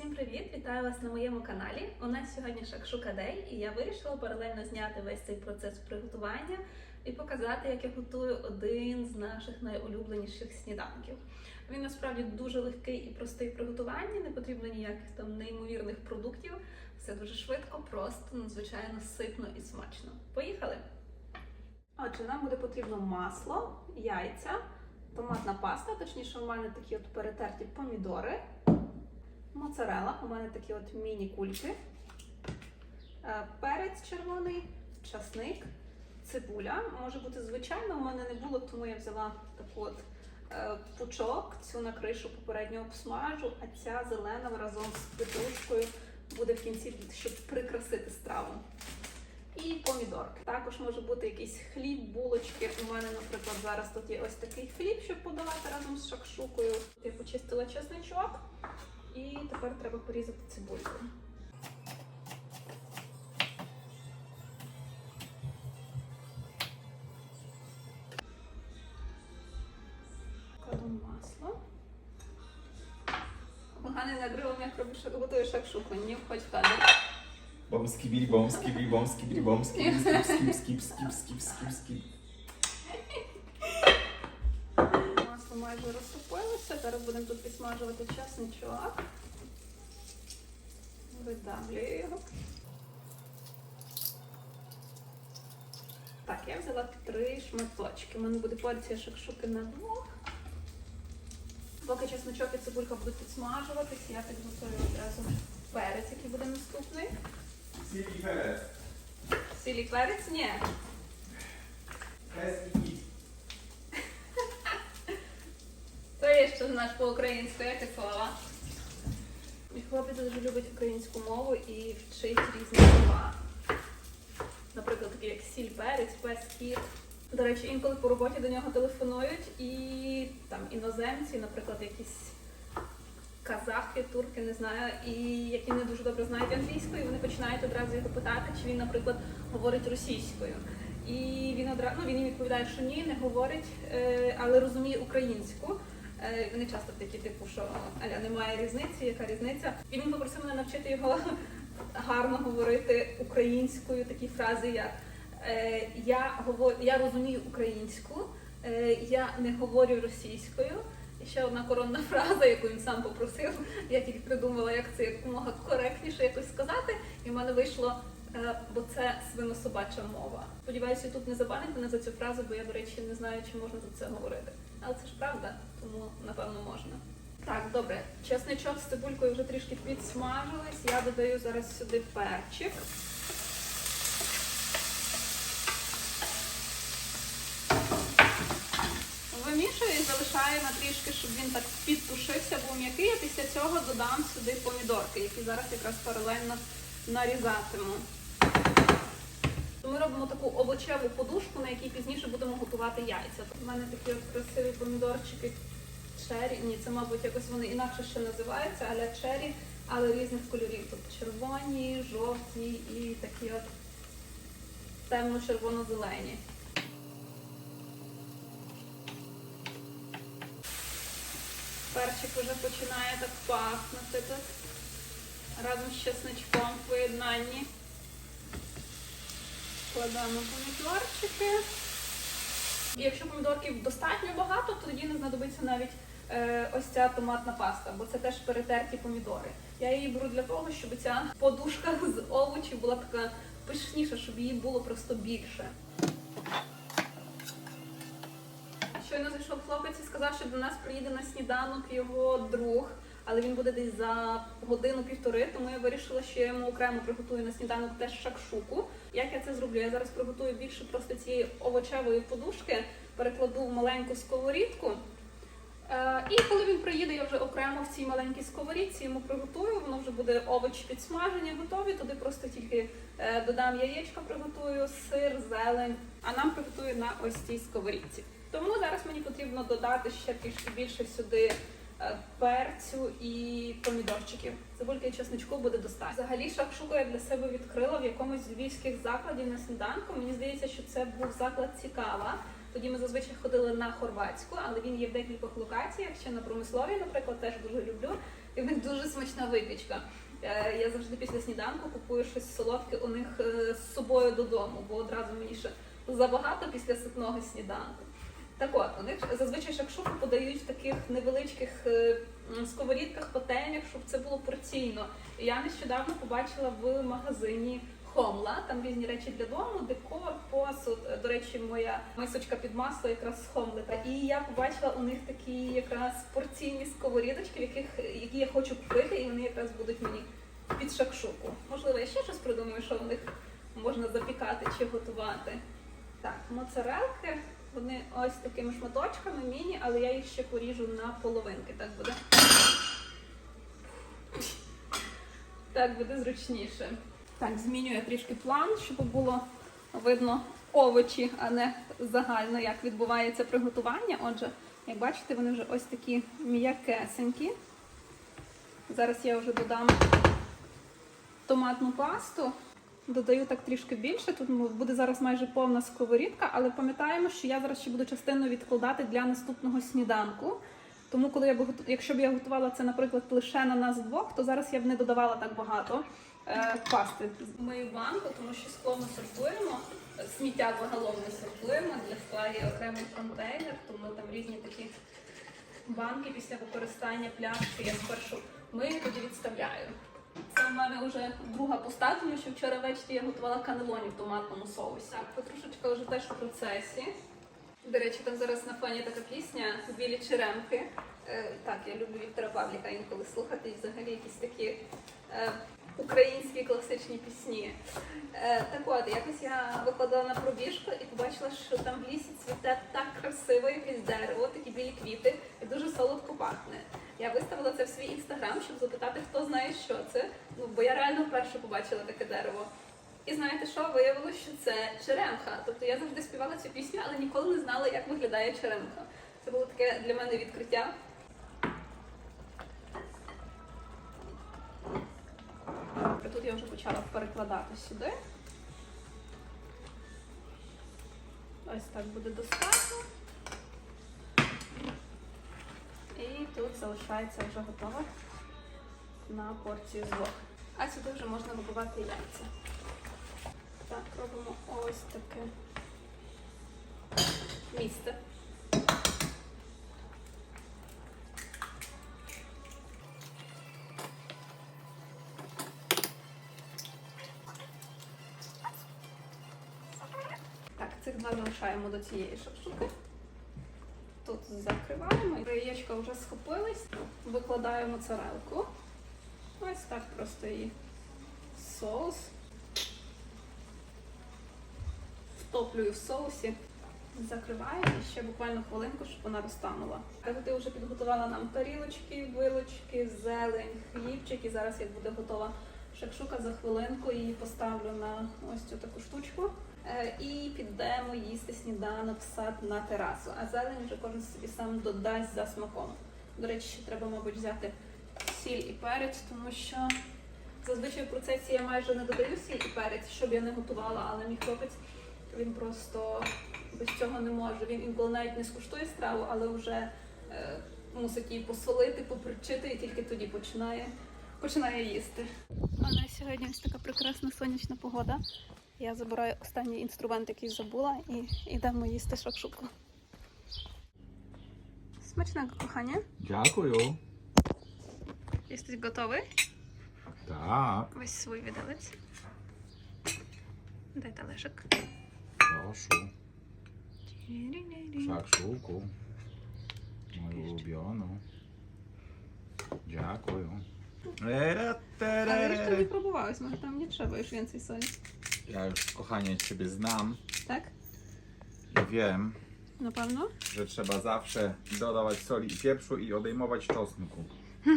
Всім привіт! Вітаю вас на моєму каналі. У нас сьогодні шакшука дей, і я вирішила паралельно зняти весь цей процес приготування і показати, як я готую один з наших найулюбленіших сніданків. Він насправді дуже легкий і простий в приготуванні, не потрібно ніяких там неймовірних продуктів. Все дуже швидко, просто, надзвичайно ситно і смачно. Поїхали! Отже, нам буде потрібно масло, яйця, томатна паста, точніше, у мене такі от перетерті помідори. Моцарела, у мене такі от міні-кульки, Е, перець червоний, часник, цибуля. Може бути звичайно, у мене не було, тому я взяла таку от е, пучок, цю на кришу попередньо обсмажу, а ця зелена разом з петрушкою буде в кінці, щоб прикрасити страву. І помідорки. Також може бути якийсь хліб, булочки. У мене, наприклад, зараз тут є ось такий хліб, щоб подавати разом з шакшукою. Я почистила чесничок. І тепер треба порізати цибульку. Кладу масло. Поганий нагривом, як робиш, готуєш шакшуку, не входь в кадр. Бом скибіри, бом скибіри, бом скибіри, бом скіп, скіп, скіп, скіп, скіп, скіп, скіп. Масло майже розтопилося. Зараз будемо тут підсмажувати чесничок. Видавлюю його. Так, я взяла три шматочки. У мене буде порція шакшуки на двох. Поки чесночок і цибулька будуть підсмажуватись, я підготую одразу перець, який буде наступний. Сіль і перець. Сілі перець? Ні. Пес і кіт. То є що знаєш по-українську, як це слова. Мій хлопець дуже любить українську мову і вчить різні слова. Наприклад, такі як сіль, перець, пес, кіт. До речі, інколи по роботі до нього телефонують і там іноземці, наприклад, якісь казахи, турки, не знаю, і які не дуже добре знають англійську, і вони починають одразу його питати, чи він, наприклад, говорить російською. І він одразу ну, він їм відповідає, що ні, не говорить, е, але розуміє українську. Е, Вони часто такі, типу, що аля немає різниці, яка різниця. І він попросив мене навчити його гарно говорити українською такі фрази, як е, я говорю, я розумію українську, е, я не говорю російською. І ще одна коронна фраза, яку він сам попросив. Я тільки придумала, як це якомога коректніше якось сказати, і в мене вийшло. Бо це свинособача мова. Сподіваюся, тут не забанить мене за цю фразу, бо я, до речі, не знаю, чи можна за це говорити. Але це ж правда, тому напевно можна. Так, добре. Чесничок з цибулькою вже трішки підсмажились. Я додаю зараз сюди перчик. Вимішую і залишаю на трішки, щоб він так підтушився, був м'який, а після цього додам сюди помідорки, які зараз якраз паралельно нарізатиму. Ми робимо таку овочеву подушку, на якій пізніше будемо готувати яйця. У мене такі от красиві помідорчики чері. Ні, це, мабуть, якось вони інакше ще називаються, аля чері, але різних кольорів. Тобто червоні, жовті і такі от темно-червоно-зелені. Перчик вже починає так пахнути тут. Разом з чесничком в поєднанні. Кладемо помідорчики. Якщо помідорків достатньо багато, то тоді не знадобиться навіть ось ця томатна паста, бо це теж перетерті помідори. Я її беру для того, щоб ця подушка з овочів була така пишніша, щоб її було просто більше. Щойно зайшов хлопець і сказав, що до нас приїде на сніданок його друг, але він буде десь за годину-півтори, тому я вирішила, що я йому окремо приготую на сніданок теж шакшуку. Як я це зроблю? Я зараз приготую більше просто цієї овочевої подушки, перекладу в маленьку сковорідку. Е, І коли він приїде, я вже окремо в цій маленькій сковорідці йому приготую. Воно вже буде овочі підсмажені, готові. Туди просто тільки е, додам яєчка, приготую, сир, зелень. А нам приготую на ось цій сковорідці. Тому зараз мені потрібно додати ще трішки більше сюди перцю і помідорчиків. Цибульки і чесничку буде достатньо. Взагалі шакшуку я для себе відкрила в якомусь з львівських закладів на сніданку. Мені здається, що це був заклад цікава. Тоді ми зазвичай ходили на хорватську, але він є в декількох локаціях. Ще на промисловій, наприклад, теж дуже люблю. І в них дуже смачна випічка. Е, Я завжди після сніданку купую щось солодке у них е, з собою додому, бо одразу мені ще забагато після ситного сніданку. Так от, них зазвичай шакшуку подають в таких невеличких е, сковорідках, пательнях, щоб це було порційно. Я нещодавно побачила в магазині Хомла, там різні речі для дому, декор, посуд. Е, До речі, моя мисочка під масло якраз з Хомли. І я побачила у них такі якраз порційні сковорідочки, в яких які я хочу купити, і вони якраз будуть мені під шакшуку. Можливо, я ще щось придумаю, що в них можна запікати чи готувати. Так, моцарелки. Вони ось такими шматочками міні, але я їх ще поріжу на половинки. Так буде. Так буде зручніше. Так, змінюю я трішки план, щоб було видно овочі, а не загально, як відбувається приготування. Отже, як бачите, вони вже ось такі м'якесенькі. Зараз я вже додам томатну пасту. Додаю так трішки більше. Тут буде зараз майже повна сковорідка, але пам'ятаємо, що я зараз ще буду частину відкладати для наступного сніданку. Тому, коли я б якщо б я готувала це, наприклад, лише на нас двох, то зараз я б не додавала так багато е, пасти. Мою банку, тому що скло ми сортуємо. Сміття загалом не сортуємо. Для скла є окремий контейнер, тому там різні такі банки після використання пляшки. Я спершу мию, тоді відставляю. Це в мене вже друга пуста, тому що вчора ввечері я готувала канелоні в томатному соусі. Так, петрушечка вже теж в процесі. До речі, там зараз на фоні така пісня Білі черемки. Е, так, я люблю Віктора Павліка інколи слухати і взагалі якісь такі е, українські класичні пісні. Е, так от, якось я виходила на пробіжку і побачила, що там в лісі цвіте так красиво якесь дерево, такі білі квіти, і дуже солодко пахне. Я виставила це в свій інстаграм, щоб запитати, хто знає, що це. Ну, бо я реально вперше побачила таке дерево. І знаєте що? Виявилося, що це черемха. Тобто я завжди співала цю пісню, але ніколи не знала, як виглядає черемха. Це було таке для мене відкриття. Я вже почала перекладати сюди. Ось так буде достатньо. І тут залишається вже готова на порцію з двох. А сюди вже можна вибивати яйця. Так, робимо ось таке залишаємо до цієї шапшуки. Тут закриваємо. Яєчка вже схопились. Викладаємо моцарелку. Ось так просто її соус. Втоплюю в соусі. Закриваю і ще буквально хвилинку, щоб вона розтанула. Ти вже підготувала нам тарілочки, вилочки, зелень, хлібчик. І зараз, як буде готова шакшука, за хвилинку її поставлю на ось цю таку штучку. Е, І підемо їсти сніданок в сад на терасу. А зелень вже кожен собі сам додасть за смаком. До речі, ще треба, мабуть, взяти сіль і перець, тому що зазвичай в процесі я майже не додаю сіль і перець, щоб я не готувала, але мій хлопець він просто без цього не може. Він інколи навіть не скуштує страву, але вже е, мусить її посолити, попричити і тільки тоді починає, починає їсти. А на сьогодні ось така прекрасна сонячна погода. Я забираю останній інструмент, який забула, і йдемо їсти шакшуку. Смачненько, кохання. Дякую. Jesteś gotowy? Так, Weź swój widelec. Daj talerzyk. прошу. Шакшуку. Мою улюблену. Дякую. Ale jeszcze nie próbowałeś, może tam nie trzeba już więcej soli. Ja już, kochanie, ciebie znam Tak? i wiem, Na pewno? że trzeba zawsze dodawać soli i pieprzu i odejmować czosnku.